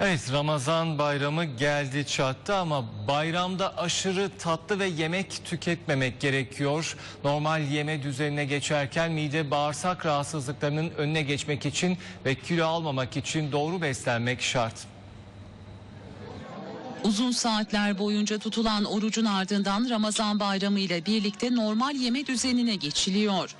Evet Ramazan bayramı geldi çattı ama bayramda aşırı tatlı ve yemek tüketmemek gerekiyor. Normal yeme düzenine geçerken mide bağırsak rahatsızlıklarının önüne geçmek için ve kilo almamak için doğru beslenmek şart. Uzun saatler boyunca tutulan orucun ardından Ramazan bayramı ile birlikte normal yeme düzenine geçiliyor.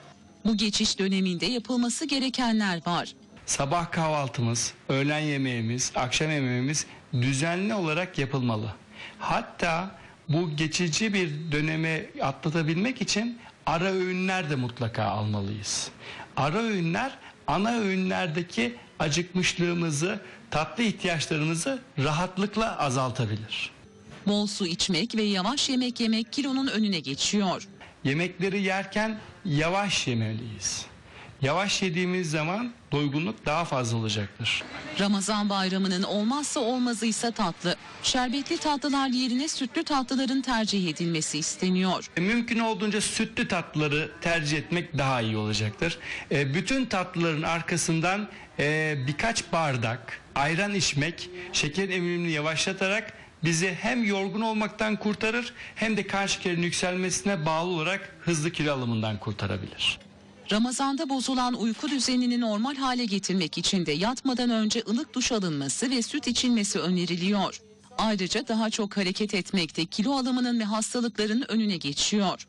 Bu geçiş döneminde yapılması gerekenler var. Sabah kahvaltımız, öğlen yemeğimiz, akşam yemeğimiz düzenli olarak yapılmalı. Hatta bu geçici bir dönemi atlatabilmek için ara öğünler de mutlaka almalıyız. Ara öğünler ana öğünlerdeki acıkmışlığımızı, tatlı ihtiyaçlarımızı rahatlıkla azaltabilir. Bol su içmek ve yavaş yemek yemek kilonun önüne geçiyor. Yemekleri yerken yavaş yemeliyiz. Yavaş yediğimiz zaman doygunluk daha fazla olacaktır. Ramazan bayramının olmazsa olmazı ise tatlı. Şerbetli tatlılar yerine sütlü tatlıların tercih edilmesi isteniyor. E, Mümkün olduğunca sütlü tatlıları tercih etmek daha iyi olacaktır. E, bütün tatlıların arkasından e, birkaç bardak ayran içmek şeker emilimini yavaşlatarak bizi hem yorgun olmaktan kurtarır hem de kan şekerinin yükselmesine bağlı olarak hızlı kilo alımından kurtarabilir. Ramazanda bozulan uyku düzenini normal hale getirmek için de yatmadan önce ılık duş alınması ve süt içilmesi öneriliyor. Ayrıca daha çok hareket etmek de kilo alımının ve hastalıkların önüne geçiyor.